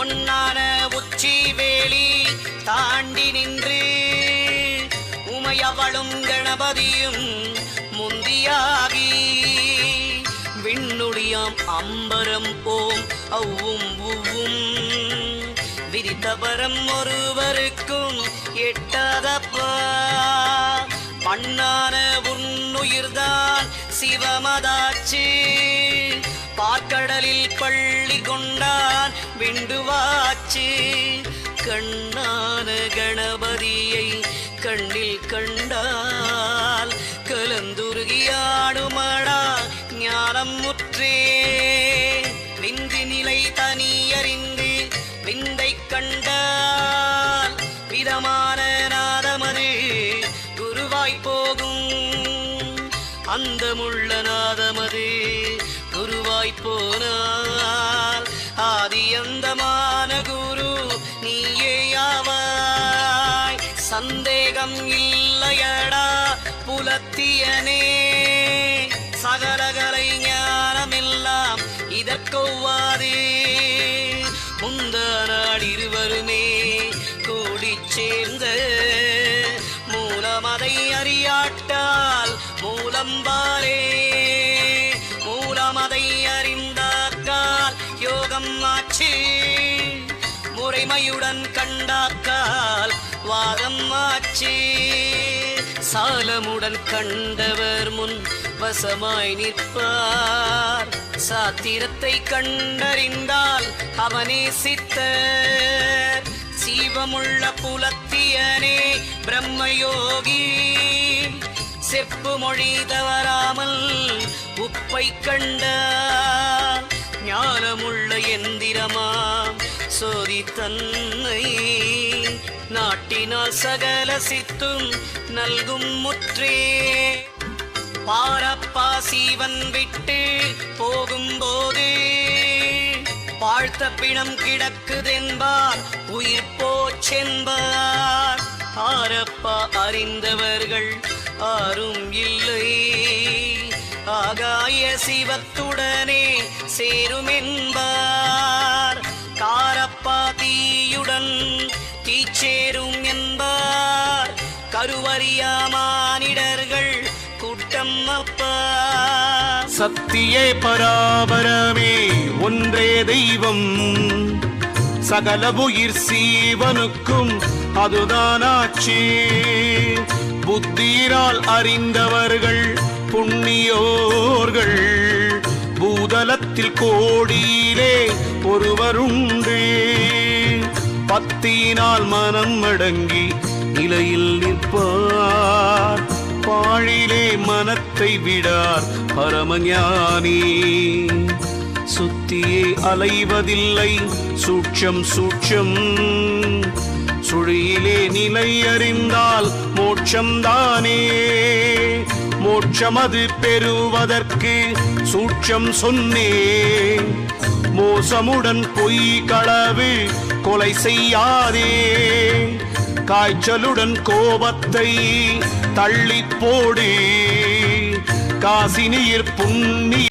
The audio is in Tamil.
பொன்னான உச்சி வேலி தாண்டி நின்று உமையவளும் கணபதியும் முந்தியாகி. விண்ணுடியாம் அம்பரம் போம் அவ்வும் உவ்வும். விரித்தபரம் ஒருவருக்கும் எட்டதப்பா. மண்ணான உன்னுயிர்தான் சிவமதாச்சே. கடலில் பள்ளி கொண்டான் விண்டுவாச்சு. கண்ணான கணபதியை கண்ணில் கண்டால் கலந்துருகியாடுமடா ஞானம் முற்றே. விந்தி நிலை தனியறிந்து விந்தை கண்டால் விதமான நாதமது குருவாய் போகும். அந்த முள்ள நாதமதே குருவாய் போனால் ஆதியந்தமான குரு நீயேயாவாய். சந்தேகம் இல்லையடா புலத்தியனே. சகலகலை ஞானமெல்லாம் இதற்கொவ்வாதே. முந்த நாள் இருவருமே கூடி சேர்ந்த மூலமதை அறியாட்டால் மூலம்பா முறைமையுடன் கண்டாக்கால் வாதம் ஆச்சு. சாலமுடன் கண்டவர் முன் வசமாய் நிற்பார். சாத்திரத்தை கண்டறிந்தால் அவனே சித்த சீவமுள்ள புலத்தியனே பிரம்மயோகி. செப்பு மொழி தவறாமல் உப்பை கண்டார். ஞானமுள்ள எந்திரமா சோதி தன்னை நாட்டினால் சகல சித்தும் நல்கும் முற்றே. பாரப்பா சீவன் விட்டு போகும்போது வாழ்த்த பிணம் கிடக்குதென்பார் உயிர் போச்சென்பார். ஆரப்பா அறிந்தவர்கள் ஆரும் இல்லை. ஆகாய சிவத்துடனே சேருமென்பார். தீச்சேரும் என்பார். கருவறியா மானிடர்கள் கூட்டம் அப்பா சத்தியே பராபரமே ஒன்றே தெய்வம். சகல உயிர் சீவனுக்கும் அதுதானாச்சே. புத்தீரால் அறிந்தவர்கள் புண்ணியோர்கள். பூதலத்தில் கோடியிலே ஒருவருண்டு. பத்தியினால் மனம் அடங்கி நிலையில் நிற்பார். பாழிலே மனத்தை விடார் பரமஞானி. சுத்தியே அலைவதில்லை சூட்சம் சூட்சம். சுழியிலே நிலை அறிந்தால் மோட்சம்தானே மோட்சமது பெறுவதற்கு சூட்சம் சொன்னே. மோசமுடன் பொய் களவு கொலை செய்யாதே. காய்ச்சலுடன் கோபத்தை தள்ளிப் போடு. காசினியிற் புண்ணிய